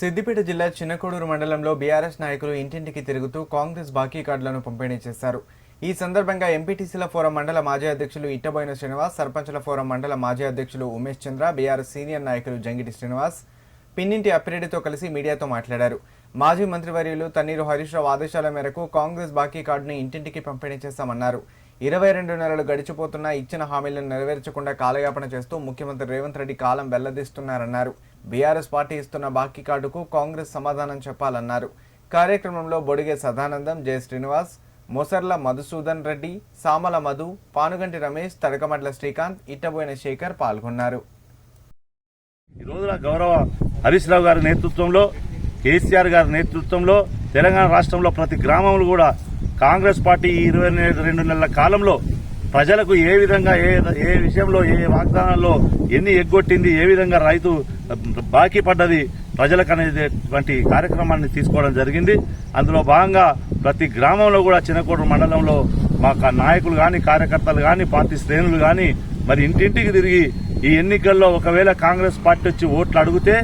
సిద్దిపేట జిల్లా చిన్నకోడూరు మండలంలో బీఆర్ఎస్ నాయకులు ఇంటింటికి తిరుగుతూ కాంగ్రెస్ బాకీ కార్డులను పంపిణీ చేశారు. ఈ సందర్భంగా ఎంపీటీసీల ఫోరం మండల మాజీ అధ్యక్షులు ఇట్టబోయిన శ్రీనివాస్ సర్పంచుల ఫోరం మండల మాజీ అధ్యక్షులు ఉమేష్ చంద్ర బీఆర్ఎస్ సీనియర్ నాయకులు జంగిటి శ్రీనివాస్ పిన్నింటి అప్పిరెడ్డితో కలిసి మీడియాతో మాట్లాడారు. మాజీ మంత్రివర్యులు తన్నీరు హరీష్ రావు ఆదేశాల మేరకు కాంగ్రెస్ బాకీ కార్డును ఇంటింటికి పంపిణీ చేస్తామన్నారు ఇరవై రెండు నెలలు గడిచిపోతున్నా ఇచ్చిన హామీలను నెరవేర్చకుండా కాలయాపన చేస్తూ ముఖ్యమంత్రి రేవంత్ రెడ్డి కాలం వెల్లదీస్తున్నారన్నారు. బీఆర్ఎస్ పార్టీ ఇస్తున్న బాకీ కార్డుకు కాంగ్రెస్ సమాధానం చెప్పాలన్నారు. కార్యక్రమంలో బొడిగే సదానందం జె శ్రీనివాస్ మొసర్ల మధుసూదన్ రెడ్డి సామల మధు పానుగంటి రమేష్ తడకమట్ల శ్రీకాంత్ ఇట్టబోయిన శేఖర్ పాల్గొన్నారు. ఈ రోజున గౌరవ హరీష్ రావు గారి నేతృత్వంలో కేసీఆర్ గారి నేతృత్వంలో తెలంగాణ రాష్ట్రంలో ప్రతి గ్రామంలో కూడా కాంగ్రెస్ పార్టీ ఈ ఇరవై రెండు నెలల కాలంలో ప్రజలకు ఏ విధంగా ఏ ఏ విషయంలో ఏ వాగ్దానాల్లో ఎన్ని ఎగ్గొట్టింది ఏ విధంగా రైతు బాకీ పడ్డది ప్రజలకు అనేటువంటి కార్యక్రమాన్ని తీసుకోవడం జరిగింది. అందులో భాగంగా ప్రతి గ్రామంలో కూడా చిన్నకోట మండలంలో మా నాయకులు గాని కార్యకర్తలు గాని పార్టీ శ్రేణులు గాని మరి ఇంటింటికి తిరిగి ఈ ఎన్నికల్లో ఒకవేళ కాంగ్రెస్ పార్టీ వచ్చి ఓట్లు అడిగితే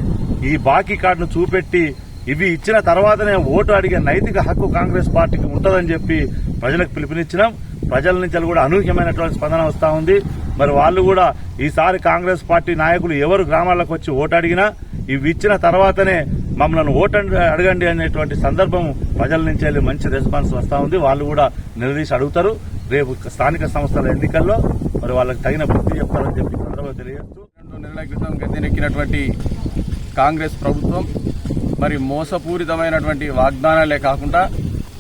ఈ బాకీ కార్డును చూపెట్టి ఇవి ఇచ్చిన తర్వాతనే ఓటు అడిగే నైతిక హక్కు కాంగ్రెస్ పార్టీకి ఉంటుందని చెప్పి ప్రజలకు పిలుపునిచ్చినాం. ప్రజల నుంచి కూడా అనూహ్యమైనటువంటి స్పందన వస్తూ ఉంది. మరి వాళ్ళు కూడా ఈసారి కాంగ్రెస్ పార్టీ నాయకులు ఎవరు గ్రామాలకు వచ్చి ఓటు అడిగినా ఇవి ఇచ్చిన తర్వాతనే మమ్మల్ని ఓటు అడగండి అనేటువంటి సందర్భం ప్రజల నుంచి వెళ్ళి మంచి రెస్పాన్స్ వస్తూ ఉంది. వాళ్ళు కూడా నిలదీసి అడుగుతారు. రేపు స్థానిక సంస్థల ఎన్నికల్లో మరి వాళ్ళకి తగిన బుద్ధి చెప్తారని చెప్పి సందర్భంగా తెలియజేస్తూ రెండు నెలల క్రితం గద్దెనెక్కినటువంటి కాంగ్రెస్ ప్రభుత్వం మరి మోసపూరితమైనటువంటి వాగ్దానాలే కాకుండా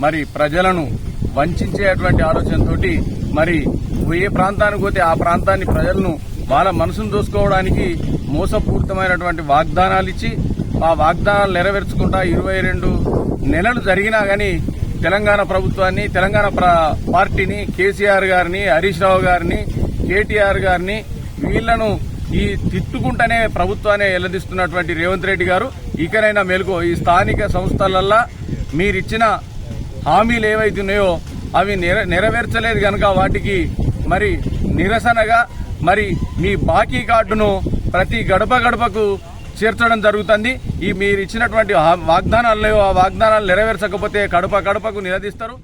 మరి ప్రజలను వంచేటువంటి ఆలోచనతోటి మరి ఏ ప్రాంతానికి పోతే ఆ ప్రాంతాన్ని ప్రజలను వాళ్ళ మనసును దోసుకోవడానికి మోసపూరితమైనటువంటి వాగ్దానాలు ఇచ్చి ఆ వాగ్దానాలు నెరవేర్చుకుంటా ఇరవై రెండు నెలలు జరిగినా గాని తెలంగాణ ప్రభుత్వాన్ని తెలంగాణ పార్టీని కేసీఆర్ గారిని హరీష్ రావు గారిని కేటీఆర్ గారిని వీళ్ళను ఈ తిట్టుకుంటేనే ప్రభుత్వాన్ని ఎల్లదిస్తున్నటువంటి రేవంత్ రెడ్డి గారు ఇకనైనా మేలుకో ఈ స్థానిక సంస్థలల్లా మీరిచ్చిన హామీలు ఏవైతున్నాయో అవి నెర- నెరవేర్చలేదు కనుక వాటికి మరి నిరసనగా మరి మీ బాకీ కార్డును ప్రతి గడప గడపకు చేర్చడం జరుగుతుంది. ఈ మీరు ఇచ్చినటువంటి వాగ్దానాలు ఆ వాగ్దానాలు నెరవేర్చకపోతే కడప గడపకు నిలదీస్తారు.